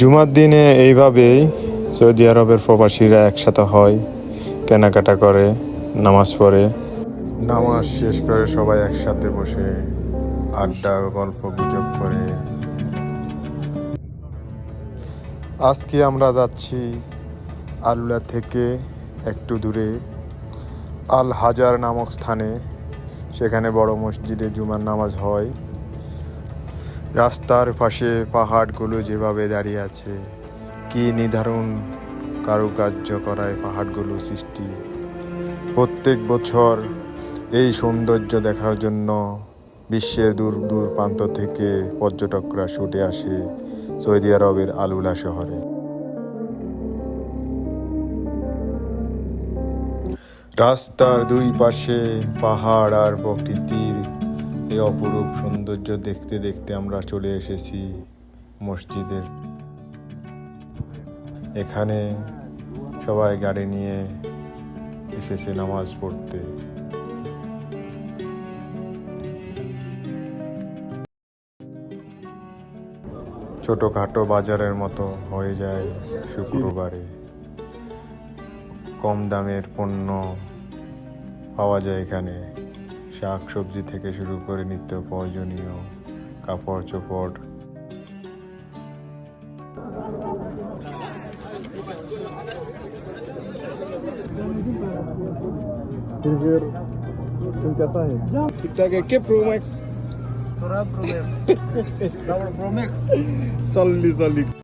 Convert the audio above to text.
জুমার দিনে এইভাবেই সৌদি আরবের প্রবাসীরা একসাথে হয়, কেনাকাটা করে, নামাজ পড়ে। নামাজ শেষ করে সবাই একসাথে বসে আড্ডা, গল্প, গুজব করে। আজকে আমরা যাচ্ছি আলুলা থেকে একটু দূরে, আল হাজার নামক স্থানে। সেখানে বড় মসজিদে জুমার নামাজ হয়। রাস্তার পাশে পাহাড়গুলো যেভাবে দাঁড়িয়ে আছে, কি নির্ধারণ কারুকার্য করায় পাহাড়গুলো সৃষ্টি। প্রত্যেক বছর এই সৌন্দর্য দেখার জন্য বিশ্বের দূর দূর প্রান্ত থেকে পর্যটকরা ছুটে আসে সৌদি আরবের আলুলা শহরে। রাস্তার দুই পাশে পাহাড় আর প্রকৃতির এই অপরূপ সৌন্দর্য দেখতে দেখতে আমরা চলে এসেছি মসজিদের। এখানে সবাই গাড়ি নিয়ে এসেছে নামাজ পড়তে। ছোটোখাটো বাজারের মতো হয়ে যায় শুক্রবারে। কম দামের পণ্য পাওয়া যায় এখানে। শাক সবজি থেকে শুরু করে নিত্য প্রয়োজনীয় কাপড় চোপড়. চল্লিশ চল্লিশ